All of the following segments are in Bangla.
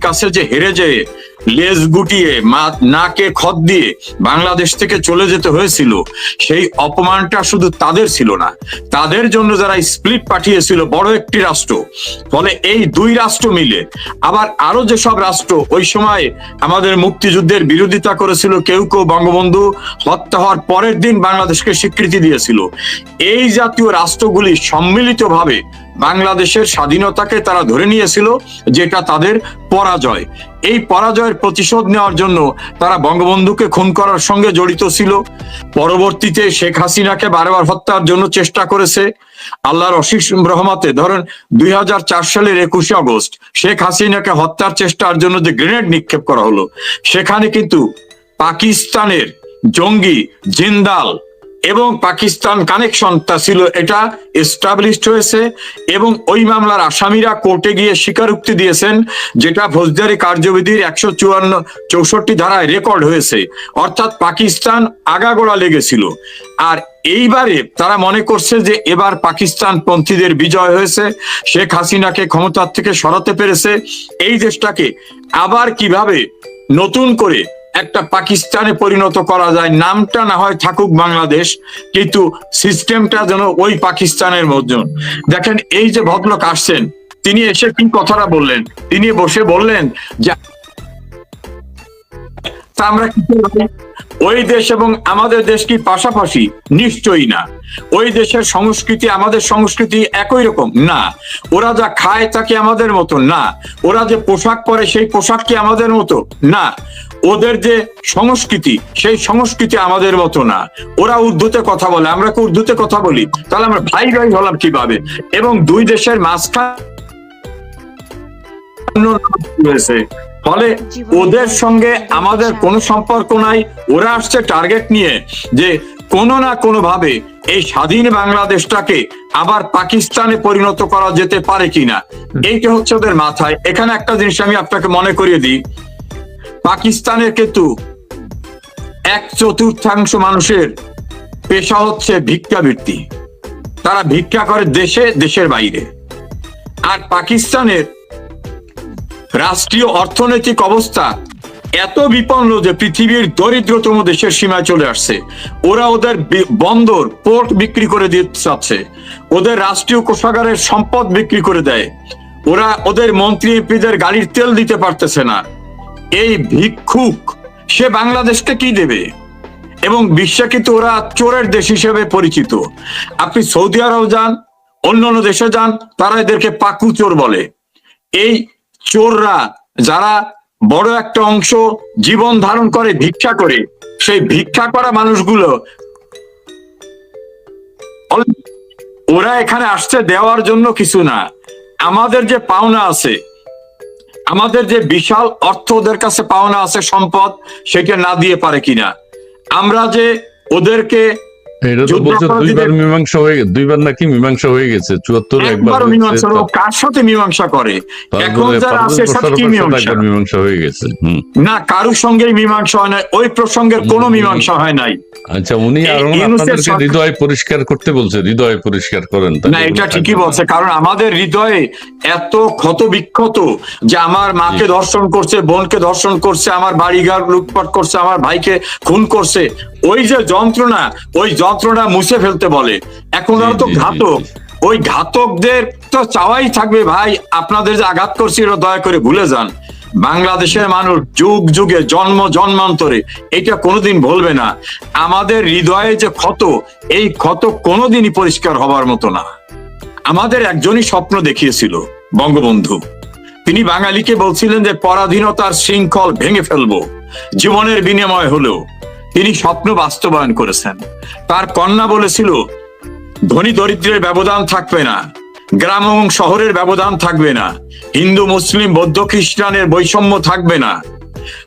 কাছে যে হেরে যেয়ে লেজ গুটিয়ে নাকে খত দিয়ে বাংলাদেশ থেকে চলে যেতে হয়েছিল। সেই অপমানটা শুধু তাদের ছিল না, তাদের জন্য যারা স্প্লিট পাঠিয়েছিল, বড় একটি রাষ্ট্র। ফলে এই দুই রাষ্ট্র মিলে আবার আরও যেসব রাষ্ট্র, ওই সময় আমাদের মুক্তিযুদ্ধের বিরোধিতা করেছিল কেউ কেউ বঙ্গবন্ধু, হত্যা হওয়ার পরের দিন বাংলাদেশকে স্বীকৃতি দিয়েছিল। এই জাতীয় রাষ্ট্রগুলি সম্মিলিতভাবে বাংলাদেশের স্বাধীনতাকে তারা ধরে নিয়েছিল, যেটা তাদের পরাজয়। এই পরাজয়ের প্রতিশোধ নেওয়ার জন্য তারা বঙ্গবন্ধুকে খুন করার সঙ্গে জড়িত ছিল। পরবর্তীতে শেখ হাসিনাকে বারবার হত্যার জন্য চেষ্টা করেছে। আল্লাহর অশিস রহমতে ধরেন দুই হাজার চার সালের একুশে আগস্ট শেখ হাসিনাকে হত্যার চেষ্টার জন্য যে গ্রেনেড নিক্ষেপ করা হলো, সেখানে কিন্তু পাকিস্তানের জঙ্গি জিন্দাল এবং পাকিস্তান কানেকশন তা ছিল এটা এস্টাবলিশড হয়েছে এবং ওই মামলার আসামিরা কোর্টে গিয়ে স্বীকারোক্তি দিয়েছেন যেটা ফৌজদারি কার্যবিধির একশো চুয়ান্ন চৌষট্টি ধারায় রেকর্ড হয়েছে। অর্থাৎ পাকিস্তান আগাগোড়া লেগেছিল। আর এইবারে তারা মনে করছে যে এবার পাকিস্তান পন্থীদের বিজয় হয়েছে। শেখ হাসিনাকে ক্ষমতার থেকে সরাতে পেরেছে। এই দেশটাকে আবার কীভাবে নতুন করে একটা পাকিস্তানে পরিণত করা যায়। নামটা না হয় থাকুক বাংলাদেশ, কিন্তু সিস্টেমটা যেন ওই পাকিস্তানের মধ্যে দেখেন, এই যে ভদ্রলোক আসছেন, তিনি এসে কি কথাটা বললেন? তিনি বসে বললেন যে আমরা কি ওই দেশ এবং আমাদের দেশ কি পাশাপাশি? নিশ্চয়ই না। ওই দেশের সংস্কৃতি, আমাদের সংস্কৃতি একই রকম। না, ওরা যা খায় তা কি আমাদের মতো না, ওরা যে পোশাক পরে সেই পোশাক কি আমাদের মতো? না ওদের যে সংস্কৃতি সেই সংস্কৃতি আমাদের মতো না। ওরা উর্দুতে কথা বলে আমরা কি উর্দুতে কথা বলি? তাহলে আমরা ভাই ভাই হলাম কীভাবে? এবং দুই দেশের মাঝখানে হয়েছে ফলে ওদের সঙ্গে আমাদের কোনো সম্পর্ক নাই। ওরা আসছে টার্গেট নিয়ে যে কোনো না কোনো ভাবে এই স্বাধীন বাংলাদেশটাকে আবার পাকিস্তানে পরিণত করা যেতে পারে কিনা। এইটা হচ্ছে ওদের মাথায়। এখানে একটা জিনিস আমি আপনাকে মনে করিয়ে দিই। পাকিস্তানের কিন্তু এক চতুর্থাংশ মানুষের পেশা হচ্ছে ভিক্ষাবৃত্তি। তারা ভিক্ষা করে দেশে, দেশের বাইরে। আর পাকিস্তানের রাষ্ট্রীয় অর্থনৈতিক অবস্থা এত বিপন্ন যে পৃথিবীর দরিদ্রতম দেশের সীমায় চলে আসছে। ওরা ওদের বন্দর, পোর্ট বিক্রি করে দিতে চাচ্ছে ওদের রাষ্ট্রীয় কোষাগারের সম্পদ বিক্রি করে দেয়। ওরা ওদের মন্ত্রী এমপিদের গাড়ির তেল দিতে পারতেছে না। এই ভিক্ষুক, সে বাংলাদেশকে কি দেবে? এবং বিশ্বে কিন্তু ওরা চোরের দেশ হিসেবে পরিচিত। আপনি সৌদি আরব যান অন্যান্য দেশে যান, তারা এদেরকে পাকু চোর বলে। এই চোররা যারা বড় একটা অংশ জীবন ধারণ করে, ভিক্ষা করে, সেই ভিক্ষা করা মানুষগুলো ওরা এখানে আসছে দেওয়ার জন্য কিছু না। আমাদের যে পাওনা আছে আমাদের যে বিশাল অর্থ ওদের কাছে পাওনা আছে সম্পদ, সেটা না দিয়ে পারে কিনা? আমরা যে ওদেরকে এটা তো বলছে দুইবার মীমাংসা হয়ে গেছে দুইবার নাকি মীমাংসা হয়ে গেছে চুয়াত্তর একবার একবার মীমাংসা হলো, কার সাথে মীমাংসা করে? এখন যারা আছে সাথে কি মীমাংসা? মীমাংসা হয়ে গেছে না কারুর সঙ্গেই মীমাংসা হয় না ওই প্রসঙ্গের কোনো মীমাংসা হয় নাই। আচ্ছা উনি আর আপনাদেরকে হৃদয় পরিষ্কার করতে বলছে হৃদয় পরিষ্কার করেন না এটা ঠিকই বলছে কারণ আমাদের হৃদয়ে এত ক্ষত বিক্ষত যে আমার মাকে ধর্ষণ করছে বোনকে ধর্ষণ করছে আমার বাড়ি বাড়িঘর লুটপাট করছে আমার ভাইকে খুন করছে ওই যে যন্ত্রণা ওই যন্ত্রণা মুছে ফেলতে বলে। এখন ওরা তো ঘাতক। ওই ঘাতকদের তো চাওয়াই থাকবে ভাই। আপনাদের যে আঘাত করছি দয়া করে ভুলে যান। বাংলাদেশের মানুষ যুগ যুগে জন্ম জন্মান্তরে এটা কোনোদিন ভুলবে না। আমাদের হৃদয়ে যে ক্ষত এই ক্ষত কোনোদিনই পরিষ্কার হবার মতো না। আমাদের একজনই স্বপ্ন দেখিয়েছিল বঙ্গবন্ধু। তিনি বাঙালিকে বলছিলেন যে পরাধীনতার শৃঙ্খল ভেঙে ফেলব জীবনের বিনিময় হলেও। তিনি স্বপ্ন বাস্তবায়ন করেছেন। তার কন্যা বলেছিল, ধনী দরিদ্রের ব্যবধান থাকবে না। গ্রাম এবং শহরের ব্যবধান থাকবে না। হিন্দু, মুসলিম, বৌদ্ধ, খ্রিস্টানের বৈষম্য থাকবে না।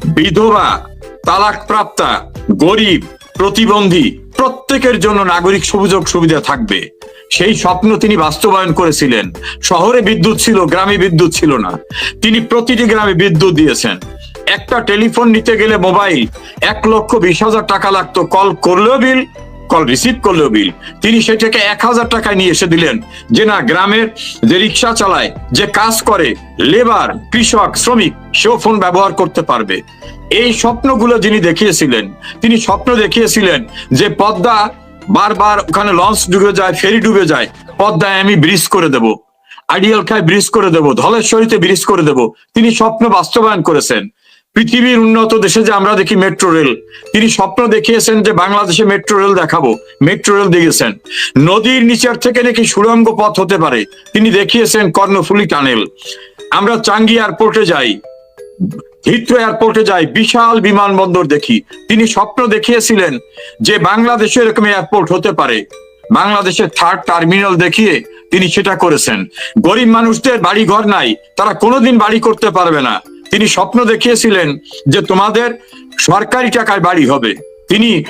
বিধবা তালাক প্রাপ্তা গরিব, প্রতিবন্ধী প্রত্যেকের জন্য নাগরিক সুযোগ সুবিধা থাকবে। সেই স্বপ্ন তিনি বাস্তবায়ন করেছিলেন। শহরে বিদ্যুৎ ছিল, গ্রামে বিদ্যুৎ ছিল না। তিনি প্রতিটি গ্রামে বিদ্যুৎ দিয়েছেন। একটা টেলিফোন নিতে গেলে মোবাইল। এক লক্ষ বিশ হাজার টাকা লাগতো। কল করলেও বিল, কল রিসিভ করল বিল। তিনি সেটাকে এক হাজার টাকায় নিয়ে এসে দিলেন। যে না গ্রামের যে রিক্সা চালায়, যে কাজ করে, লেবার, কৃষক, শ্রমিক, সেও ফোন ব্যবহার করতে পারবে। এই স্বপ্নগুলো যিনি দেখিয়েছিলেন, তিনি স্বপ্ন দেখিয়েছিলেন যে পদ্মা বারবার ওখানে লঞ্চ ডুবে যায়, ফেরি ডুবে যায়। পদ্মায় আমি ব্রিজ করে দেব। আইডিয়াল খায় ব্রিজ করে দেব। ধলেশ্বরীতে ব্রিজ করে দেব। তিনি স্বপ্ন বাস্তবায়ন করেছেন। পৃথিবীর উন্নত দেশে যে আমরা দেখি মেট্রো রেল তিনি স্বপ্ন দেখিয়েছেন যে বাংলাদেশে মেট্রো রেল দেখাবো। মেট্রো রেল দেখেছেন। নদীর নিচের থেকে নাকি সুড়ঙ্গ পথ হতে পারে, তিনি দেখিয়েছেন কর্ণফুলি টানেল। আমরা চাঙ্গি এয়ারপোর্টে যাই হিথ্রো এয়ারপোর্টে যাই, বিশাল বিমানবন্দর দেখি। তিনি স্বপ্ন দেখিয়েছিলেন যে বাংলাদেশে এরকম এয়ারপোর্ট হতে পারে। বাংলাদেশের থার্ড টার্মিনাল দেখিয়ে তিনি সেটা করেছেন। গরিব মানুষদের বাড়ি ঘর নাই, তারা কোনোদিন বাড়ি করতে পারবে না। তিনি স্বপ্ন দেখিয়েছিলেন যে তোমাদের সরকারি টাকায় বাড়ি হবে। তিনি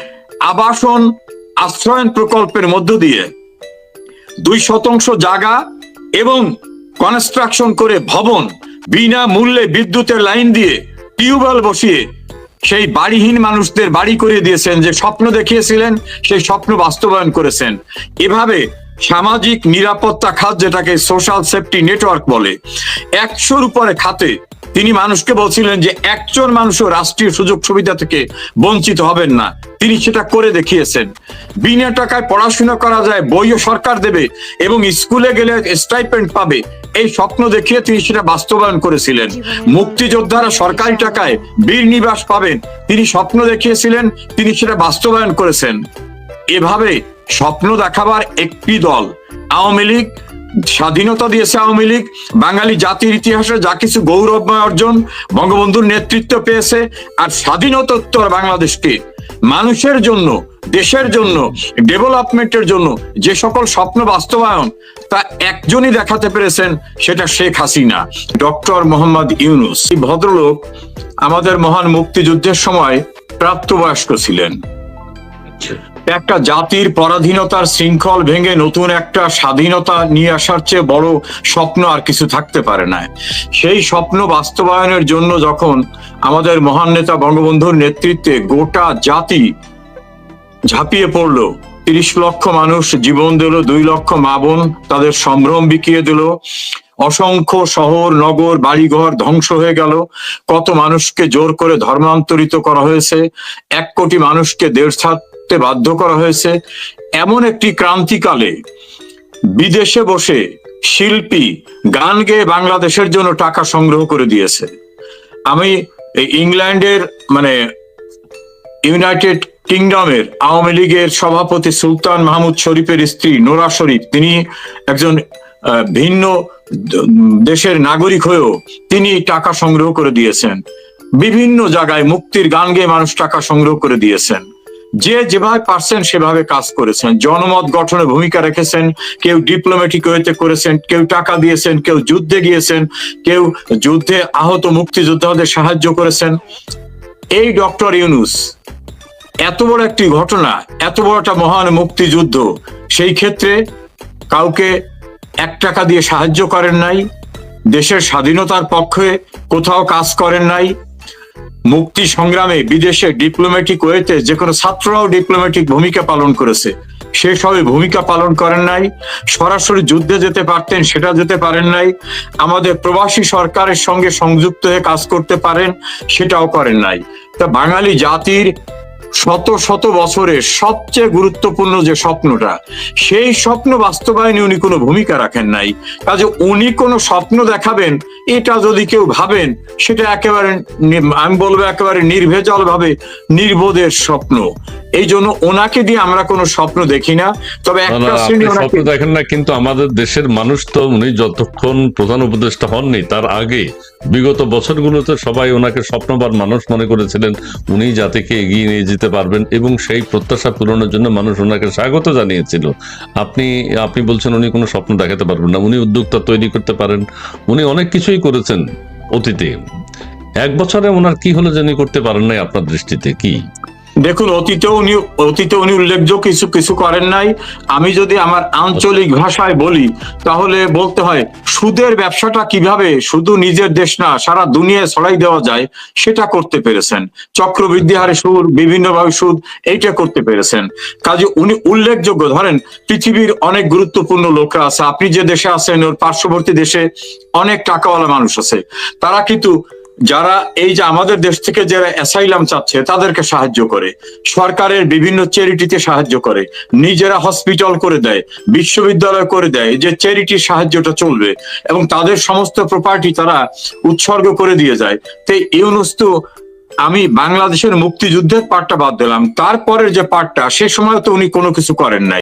আবাসন আশ্রয়ন প্রকল্পের মধ্য দিয়ে দুই শতাংশ জায়গা এবং কনস্ট্রাকশন করে ভবন বিনা মূল্যে বিদ্যুতের লাইন দিয়ে টিউবওয়েল বসিয়ে সেই বাড়িহীন মানুষদের বাড়ি করে দিয়েছেন যে স্বপ্ন দেখিয়েছিলেন, সেই স্বপ্ন বাস্তবায়ন করেছেন। এভাবে সামাজিক নিরাপত্তা খাত যেটাকে সোশ্যাল সেফটি নেটওয়ার্ক বলে, একশোর উপরে খাতে তিনি মানুষকে বলছিলেন যে একজন মানুষও রাষ্ট্রীয় সুযোগ সুবিধা থেকে বঞ্চিত হবেন না। তিনি সেটা করে দেখিয়েছেন। বিনা টাকায় পড়াশোনা করা যায়, বইও সরকার দেবে এবং স্কুলে গেলে স্টাইপেন্ড পাবে। এই স্বপ্ন দেখিয়ে তিনি সেটা বাস্তবায়ন করেছিলেন। মুক্তিযোদ্ধারা সরকারি টাকায় বীর নিবাস পাবেন। তিনি স্বপ্ন দেখিয়েছিলেন, তিনি সেটা বাস্তবায়ন করেছেন। এভাবে স্বপ্ন দেখাবার একটি দল, আওয়ামী লীগ স্বাধীনতা দিয়েছে আওয়ামী লীগ, বাঙালি জাতির ইতিহাসে যা কিছু গৌরবময় অর্জন বঙ্গবন্ধুর নেতৃত্ব পেয়েছে, আর স্বাধীনতোত্তর বাংলাদেশকে মানুষের জন্য, দেশের জন্য, ডেভেলপমেন্টের জন্য যে সকল স্বপ্ন বাস্তবায়ন, তা একজনই দেখাতে পেরেছেন সেটা শেখ হাসিনা, ডক্টর মোহাম্মদ ইউনুস। এই ভদ্রলোক আমাদের মহান মুক্তিযুদ্ধের সময় প্রাপ্তবয়স্ক ছিলেন। একটা জাতির পরাধীনতার শৃঙ্খল ভেঙে নতুন একটা স্বাধীনতা নিয়ে আসার চেয়ে বড় স্বপ্ন আর কিছু থাকতে পারে না। সেই স্বপ্ন বাস্তবায়নের জন্য যখন আমাদের মহান নেতা বঙ্গবন্ধুর নেতৃত্বে গোটা জাতি ঝাঁপিয়ে পড়ল, তিরিশ লক্ষ মানুষ জীবন দিল, দুই লক্ষ মা বোন তাদের সম্ভ্রম বিকিয়ে দিল, অসংখ্য শহর, নগর, বাড়িঘর ধ্বংস হয়ে গেল, কত মানুষকে জোর করে ধর্মান্তরিত করা হয়েছে, এক কোটি মানুষকে দেশ ছাড়তে বাধ্য করা হয়েছে এমন একটি ক্রান্তিকালে। বিদেশে বসে শিল্পী গান গেয়ে বাংলাদেশের জন্য টাকা সংগ্রহ করে দিয়েছে। আমি ইংল্যান্ডের মানে ইউনাইটেড কিংডমের আওয়ামী লীগের সভাপতি সুলতান মাহমুদ শরীফের স্ত্রী নোরা শরীফ, তিনি একজন ভিন্ন দেশের নাগরিক হয়েও তিনি টাকা সংগ্রহ করে দিয়েছেন। বিভিন্ন জায়গায় মুক্তির গান গেয়ে মানুষ টাকা সংগ্রহ করে দিয়েছেন। যে যেভাবে পারছেন সেভাবে কাজ করেছেন। জনমত গঠনে ভূমিকা রেখেছেন, কেউ ডিপ্লোম্যাটিক ওয়েতে করেছেন, কেউ টাকা দিয়েছেন, কেউ যুদ্ধে গিয়েছেন, কেউ যুদ্ধে আহত মুক্তিযোদ্ধাদের সাহায্য করেছেন। এই ডক্টর ইউনুস, এত বড় একটি ঘটনা, এত বড় একটা মহান মুক্তিযুদ্ধ, সেই ক্ষেত্রে কাউকে এক টাকা দিয়ে সাহায্য করেন নাই, দেশের স্বাধীনতার পক্ষে কোথাও কাজ করেন নাই মুক্তি সংগ্রামে বিদেশে ডিপ্লোম্যাটিক ওয়েতে যে কোনো ছাত্ররাও ডিপ্লোম্যাটিক ভূমিকা পালন করেছে। সে সবে ভূমিকা পালন করেন নাই, সরাসরি যুদ্ধে যেতে পারতেন, সেটা যেতে পারেন নাই, আমাদের প্রবাসী সরকারের সঙ্গে সংযুক্ত হয়ে কাজ করতে পারেন, সেটাও করেন নাই। তা বাঙালি জাতির শত শত বছরের সবচেয়ে গুরুত্বপূর্ণ যে স্বপ্নটা সেই স্বপ্ন বাস্তবায়নে উনি কোনো ভূমিকা রাখেন নাই। কাজে উনি কোনো স্বপ্ন দেখাবেন এটা যদি কেউ ভাবেন সেটা একেবারে আমি বলব একেবারে নির্ভেজাল ভাবে নির্বোধের স্বপ্ন। এই জন্য ওনাকে দিয়ে আমরা কোনো স্বপ্ন দেখি না তবে একটা শ্রেণি স্বপ্ন দেখেন না কিন্তু আমাদের দেশের মানুষ তো উনি যতক্ষণ প্রধান উপদেষ্টা হননি তার আগে বিগত বছরগুলোতে সবাই ওনাকে স্বপ্নবার মানুষ মনে করেছিলেন উনি জাতিকে এগিয়ে নিয়ে যেতে পারবেন এবং সেই প্রত্যাশা পূরণের জন্য মানুষ ওনাকে স্বাগত জানিয়েছিল। আপনি আপনি বলছেন উনি কোনো স্বপ্ন দেখাতে পারবেন না, উনি উদ্যোক্তা তৈরি করতে পারেন, উনি অনেক কিছুই করেছেন অতীতে। এক বছরে ওনার কি হলো জানি করতে পারেন নাই আপনার দৃষ্টিতে, কি? দেখুন অতীতে উনি অতীতে উনি উল্লেখযোগ্য কিছু কিছু করেন নাই। আমি যদি আমার আঞ্চলিক ভাষায় বলি, তাহলে বলতে হয়, সুদের ব্যবসাটা কীভাবে শুধু নিজের দেশ না, সারা দুনিয়ায় ছড়াই দেওয়া যায়, সেটা করতে পেরেছেন। চক্রবৃদ্ধি হারে সুদ, বিভিন্নভাবে সুদ, এইটা করতে পেরেছেন। কাজে উনি উল্লেখযোগ্য, ধরেন, পৃথিবীর অনেক গুরুত্বপূর্ণ লোকরা আছে। আপনি যে দেশে আছেন, ওর পার্শ্ববর্তী দেশে অনেক টাকাওয়ালা মানুষ আছে। তারা কিন্তু যারা এই যে আমাদের দেশ থেকে যারা অ্যাসাইলাম চাচ্ছে, তাদেরকে সাহায্য করে। সরকারের বিভিন্ন চ্যারিটিতে সাহায্য করে। নিজেরা হসপিটাল করে দেয়, বিশ্ববিদ্যালয় করে দেয় যে চ্যারিটির সাহায্যটা চলবে এবং তাদের সমস্ত প্রপার্টি তারা উৎসর্গ করে দিয়ে যায়। তো ইউনুস তো আমি বাংলাদেশের মুক্তিযুদ্ধের পার্টটা বাদ দিলাম, তারপরের যে পার্টটা সে সময় তো উনি কোনো কিছু করেন নাই।